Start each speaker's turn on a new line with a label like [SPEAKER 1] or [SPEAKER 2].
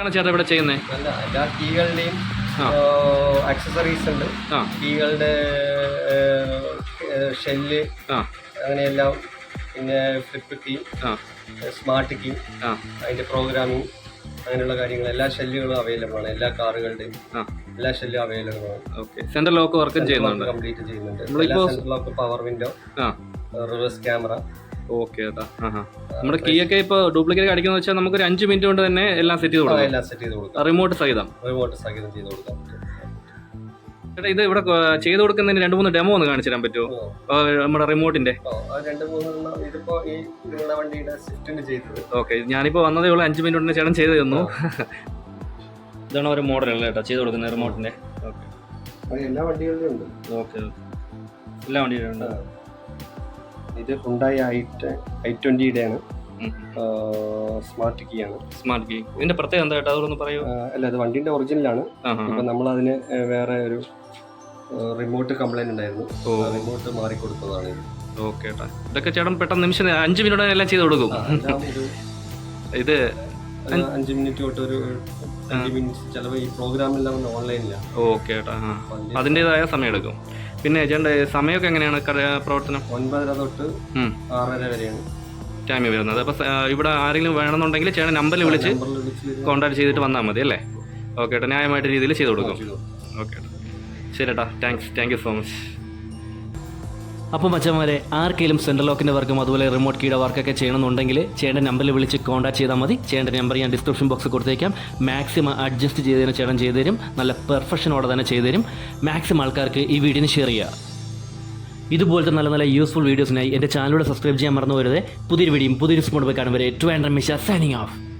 [SPEAKER 1] ആണ് ചേട്ടാ ഇവിടെ ചെയ്യുന്നത്
[SPEAKER 2] അല്ല എല്ലാ കീകളുടെയും. ആക്സസറീസ് ഉണ്ട്. കീകളുടെ ഷെല്ല് അങ്ങനെയെല്ലാം. പിന്നെ ഫ്ലിപ്പ് കീ
[SPEAKER 1] ആ.
[SPEAKER 2] സ്മാർട്ട് കീ
[SPEAKER 1] അതിന്റെ
[SPEAKER 2] പ്രോഗ്രാമിങ് പ്രോഗ്രാമിംഗ് അങ്ങനെയുള്ള കാര്യങ്ങൾ. എല്ലാ ഷെല്ലുകളും അവൈലബിൾ ആണ്. എല്ലാ കാറുകളുടെയും എല്ലാ ഷെല്ലും അവൈലബിൾ ആണ്.
[SPEAKER 1] ഓക്കെ. സെൻട്രൽ ലോക്ക് വർക്ക് ചെയ്യുന്നുണ്ട്.
[SPEAKER 2] കംപ്ലീറ്റ് ചെയ്യുന്നുണ്ട്. Central lock power window reverse camera
[SPEAKER 1] okay ചേട്ടാ നമ്മുടെ കീ ഒക്കെ ഇപ്പൊ ഡ്യൂപ്ലിക്കേറ്റ് അടിക്കുന്ന വെച്ചാൽ നമുക്ക് ഒരു അഞ്ച് മിനിറ്റ് കൊണ്ട് തന്നെ എല്ലാം സെറ്റ് ചെയ്ത് കൊടുക്കാം.
[SPEAKER 2] എല്ലാം സെറ്റ് ചെയ്ത് കൊടുക്കാം.
[SPEAKER 1] റിമോട്ട് സഹിതം.
[SPEAKER 2] റിമോട്ട് സഹിതം ചെയ്ത് കൊടുക്കാം.
[SPEAKER 1] ചേട്ടാ ഇത് ഇവിടെ ചെയ്ത് കൊടുക്കുന്നതിന് രണ്ട് മൂന്ന് ഡെമോ ഒന്ന് കാണിച്ചു തരാൻ പറ്റുമോ? നമ്മുടെ റിമോട്ടിന്റെ ഓക്കെ ഞാനിപ്പോ വന്നതേ ഉള്ളൂ അഞ്ച് മിനിറ്റ് കൊണ്ട് ചേട്ടൻ ചെയ്ത് തന്നു. ഇതാണ് ഒരു മോഡൽ അല്ലേ ചേട്ടാ ചെയ്ത് കൊടുക്കുന്നത് റിമോട്ടിന്റെ ഓക്കെ.
[SPEAKER 2] എല്ലാ വണ്ടികളിലും ഉണ്ട്.
[SPEAKER 1] ഓക്കെ എല്ലാ വണ്ടികളിലും ഉണ്ട്.
[SPEAKER 2] ഇത് ഹുണ്ടായി ആയിട്ട് ഐ ട്വന്റിയുടെ ആണ് സ്മാർട്ട് കീ ആണ്.
[SPEAKER 1] സ്മാർട്ട് കീ ഇതിന്റെ പ്രത്യേകത എന്താ കേട്ടോ? അതൊന്ന് പറയൂ.
[SPEAKER 2] അല്ല അത് വണ്ടിന്റെ ഒറിജിനലാണ് ഇപ്പൊ നമ്മൾ അതിന് വേറെ ഒരു റിമോട്ട് കംപ്ലൈന്റ് ഉണ്ടായിരുന്നു. റിമോട്ട് മാറിക്കൊടുത്തതാണ് കൊടുത്തതാണ്
[SPEAKER 1] ഓക്കെ ഇതൊക്കെ ചേട്ടൻ പെട്ടെന്ന് നിമിഷം അഞ്ച് മിനിറ്റ് എല്ലാം ചെയ്ത് കൊടുക്കും. ഇത്
[SPEAKER 2] അഞ്ച് മിനിറ്റ് തൊട്ട് ഒരു അഞ്ച് മിനിറ്റ് ചിലപ്പോൾ ഈ പ്രോഗ്രാം എല്ലാം ഓൺലൈനിലാണ്
[SPEAKER 1] ഓക്കെ ചേട്ടാ അതിന്റെതായ സമയം എടുക്കും. പിന്നെ ചേട്ടന്റെ സമയമൊക്കെ എങ്ങനെയാണ് പ്രവർത്തനം?
[SPEAKER 2] ഒൻപതര തൊട്ട് ആറര വരെയാണ്.
[SPEAKER 1] ടൈം വരുന്നത്. അപ്പോൾ ഇവിടെ ആരെങ്കിലും വേണമെന്നുണ്ടെങ്കിൽ ചേട്ടൻ നമ്പറിൽ വിളിച്ച് കോൺടാക്ട് ചെയ്തിട്ട് വന്നാൽ മതി അല്ലേ? ഓക്കെ. ഏട്ടാ ന്യായമായിട്ട് രീതിയിൽ ചെയ്ത് കൊടുക്കും. ഓക്കെ ഏട്ടാ. ശരി ഏട്ടാ. Thanks thank you so much
[SPEAKER 3] അപ്പോൾ മച്ചന്മാരെ ആർക്കെങ്കിലും സെൻട്രൽ ലോക്കിന്റെ വർക്കും അതുപോലെ റിമോട്ട് കീയുടെ വർക്കൊക്കെ ചെയ്യണമെന്നുണ്ടെങ്കിൽ ചേട്ടൻ നമ്പറിൽ വിളിച്ച് കോൺടാക്ട് ചെയ്താൽ മതി. ചേട്ടന്റെ നമ്പർ ഞാൻ ഡിസ്ക്രിപ്ഷൻ ബോക്സ് കൊടുത്തേക്കാം. മാക്സിമം അഡ്ജസ്റ്റ് ചെയ്തതിന് ചേട്ടൻ ചെയ്തു തരും. നല്ല പെർഫെക്ഷനോടെ തന്നെ ചെയ്തു തരും. മാക്സിമം ആൾക്കാർക്ക് ഈ വീഡിയോ ഷെയർ ചെയ്യുക ഇതുപോലത്തെ നല്ല നല്ല യൂസ്ഫുൾ വീഡിയോസിനായി എന്റെ ചാനലിലൂടെ സബ്സ്ക്രൈബ് ചെയ്യാൻ മറന്നു വരുത് പുതിയൊരു വീഡിയോയും പുതിയൊരു സ്പോട്ട് പോയി വരെ. Two and signing off